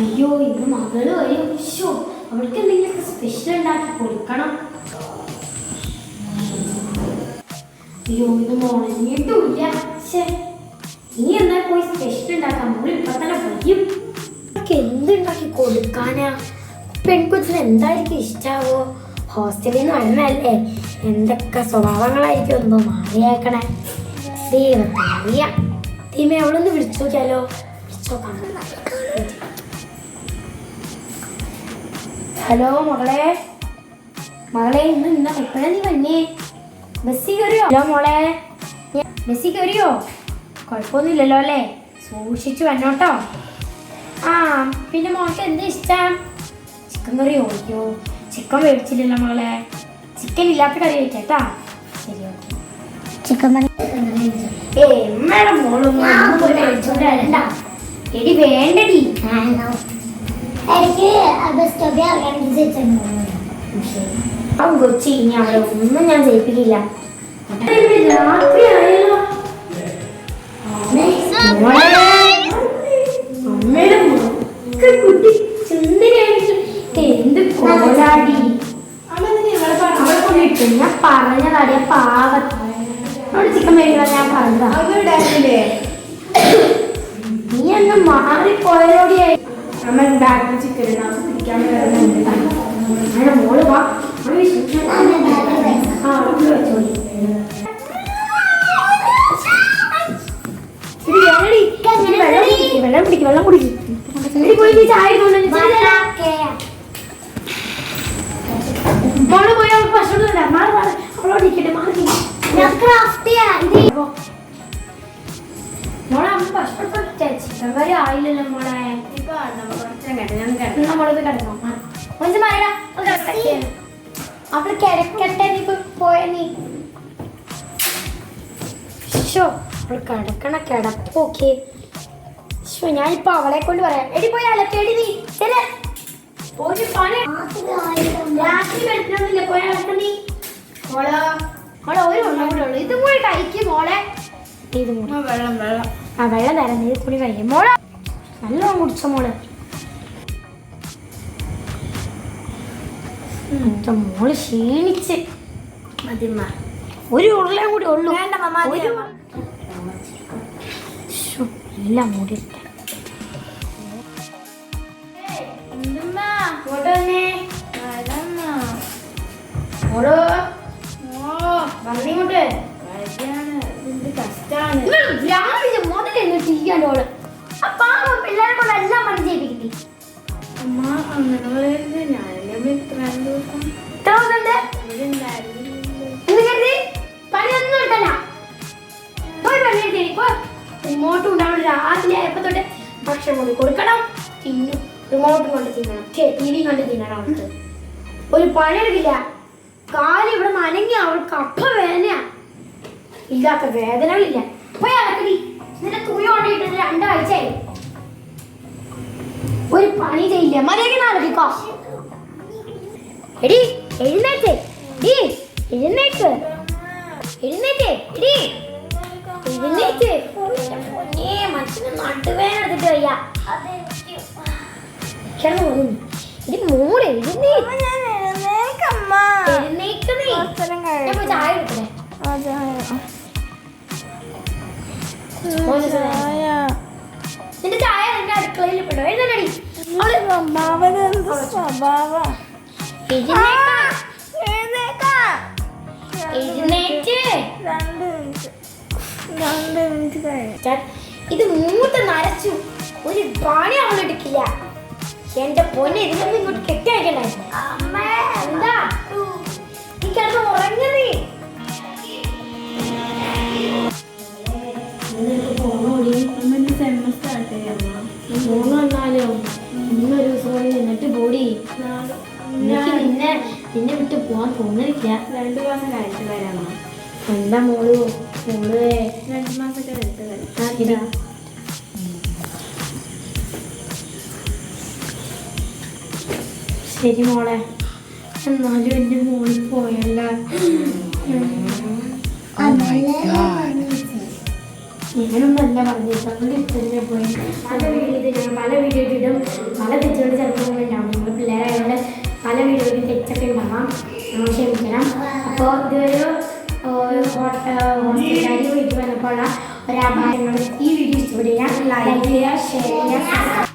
അയ്യോ ഇന്ന് മകൾ വരും. ശോ അവൾക്ക് എന്തെങ്കിലും സ്പെഷ്യൽ ഉണ്ടാക്കി കൊടുക്കണം. അയ്യോ ഇത് മുളഞ്ഞിട്ടില്ല ശ്ശേ. നീ എന്നാ പോയി സ്പെഷ്യൽ ഉണ്ടാക്കാൻ മോൾ ഇപ്പൊ തന്നെ വയ്യും. എന്തുണ്ടാക്കി കൊടുക്കാനാ? പെൺകൊച്ചിന് എന്തായിരിക്കും ഇഷ്ടാവോ? ഹോസ്റ്റലിൽ നിന്ന് വന്നല്ലേ എന്തൊക്കെ സ്വഭാവങ്ങളായിരിക്കും എന്തോ മാറിയേക്കണേ? ദൈവത്തറിയാം ദൈവമേ അവളൊന്ന് വിളിച്ചു നോക്കിയാലോ? ഹലോ മകളെ. മകളെ ഇന്ന് ഇന്ന എപ്പോഴാ നീ വന്നേ? ബസ്സിൽ കയറിയോ? ഹലോ മോളെ. ബസ്സിൽ കയറിയോ? കുഴപ്പമൊന്നുമില്ലല്ലോ അല്ലേ? സൂക്ഷിച്ചു വന്നോട്ടോ ആ പിന്നെ മോൾക്ക് എന്താ ഇഷ്ടം? ചിക്കൻ കറി ഓടിക്കോ. ചിക്കൻ മേടിച്ചില്ലല്ലോ മകളെ. ചിക്കൻ ഇല്ലാത്ത കറി ശരി ഓക്കെ ചിക്കൻ മോളും എടി വേണ്ടടി. എനിക്ക് ബസ് സ്റ്റോപ്പിൽ കൊച്ചി ഇനി അവിടെ ഒന്നും ഞാൻ അമ്മയുടെ കുട്ടി ചുന്ദരിയായിട്ട് എന്ത് കോലാടി. അവളെ ഞാൻ പറഞ്ഞതാടിയ പാവത്ത് അവിടെ ചിക്കൻ മേടിക്കണം ഞാൻ പറഞ്ഞതാ നീ ചിക്കൻ പിടിക്കാൻ വരുന്നുണ്ട് അങ്ങനെ മോൾ വാ. വെള്ളം കുടിക്കും വെള്ളം കുടിക്കും ചായ കൊണ്ടുവന്ന് വെച്ചിട്ട് മോൾ പോയി അവൾക്ക് ഭക്ഷണം തരാം മാറി മാറി അവളോട് ഇരിക്കട്ടെ മാറി മോളെ അമ്മ കൊടുത്തേ ചിക്കൻ കറി ആയില്ലല്ലോ മോളെ. ഞാൻ പോയ നീ. അവൾ കൊണ്ട് പറയാം. എടി പോയി അലക്കേടി നീ. ചെല ഒരു പണി. രാത്രി വെളുപ്പിനൊന്നുമില്ല പോയി നീ. മോളെ ഒരു ഉള്ള കൂടെ ഉള്ളു. ഇതും കൂടി കഴിക്കും മോളെ. ഇതും കൂടി. വെള്ളം വെള്ളം ആ വെള്ളം തരാം. നീ കൂടി കഴിക്കും. മോളെ നല്ലോണം കുടിച്ചോ മോൾ. എന്റെ മോൾ ക്ഷീണിച്ച്. ഒരു ഉരുളയും കൂടി ഉള്ളു. എല്ലാം മൂടി ഇട്ടേ. വരികയാണ് എന്ത് കഷ്ടാണ്. രാവിലെ മുതൽ എന്നിട്ട് ചെയ്യാണ്ടോൾ ആ പാവം പിള്ളേരെ കൊണ്ട് എല്ലാം പണി ചെയ്യിപ്പിക്കില്ലേ അമ്മ അങ്ങനെ ഞാനല്ലേ ദിവസം. ഇത്ര പോ. റിമോട്ട് ഉണ്ടാവണം. രാവിലെ ആയപ്പോ തൊട്ട് ഭക്ഷണം കൊണ്ട് കൊടുക്കണം. തിന്നും റിമോട്ട് കൊണ്ട് തിന്നണം. ടി വി കണ്ട് തിന്നണം അവൾക്ക്. ഒരു പണിയെടുക്കില്ല. കാൽ ഇവിടെ നനങ്ങി അവൾക്ക് അപ്പ വേദനയാണ് ഇല്ലാത്ത വേദനകളില്ല. പോയി അലക്കടി നിന്റെ തുണി കൊണ്ടിട്ട് രണ്ടാഴ്ചയായി. ഒരു പണി ചെയ്യില്ല. മര്യാദ അലക്കിക്കോ എടി എഴുന്നേറ്റ്. എടി എഴുന്നേറ്റ്. എഴുന്നേറ്റ്. എടി എഴുന്നേറ്റ്. മനുഷ്യന് നടുവേന എടുത്തിട്ട് വയ്യ. എടി മോൾ എഴുന്നേറ്റ്. ഇത് മൂത്ത് നരച്ചു ഒരു പണി അവൾ എടുക്കില്ല. എന്റെ പൊന്നെ ഇതിലൊന്നും ഇങ്ങോട്ട് കെട്ടി അമ്മ എന്താ? നീ കിടന്ന് മൂന്ന് വന്നാലോ ഇന്നൊരു ദിവസം കൂടി നിന്നിട്ട് പോടി. എനിക്ക് നിന്നെ നിന്നെ വിട്ട് പോവാൻ തോന്നുന്നില്ല രണ്ട് മാസം കഴിച്ചു വരാമോ എന്താ മോൾ? മോൾ? രണ്ടു മാസം കഴിച്ചു വരാം. ശരി മോളെ. എന്നാലും എന്റെ മോളിൽ പോയല്ല. ഇവനൊന്നല്ല പറഞ്ഞു പറഞ്ഞിട്ട് ഇത്തന്നെ പോയി. പല വീഡിയോ ഇത് ഞാൻ പല വീഡിയോ ഇടും പല തെറ്റുകൾ ചിലപ്പോൾ ഉണ്ടാവും നമ്മൾ പിള്ളേരായതുകൊണ്ട് പല വീഡിയോയിലും തെറ്റൊക്കെ ഉണ്ടാവാം. നമ്മൾ ക്ഷമിക്കണം. അപ്പോൾ ഇതൊരു ഹോസ്പിറ്റാലിൽ പോയിട്ട് വന്നപ്പോൾ ഒരു അപായങ്ങൾ ഈ വീഡിയോ ഇഷ്ടപ്പെടുക ലൈക്ക് ചെയ്യുക ഷെയർ ചെയ്യുക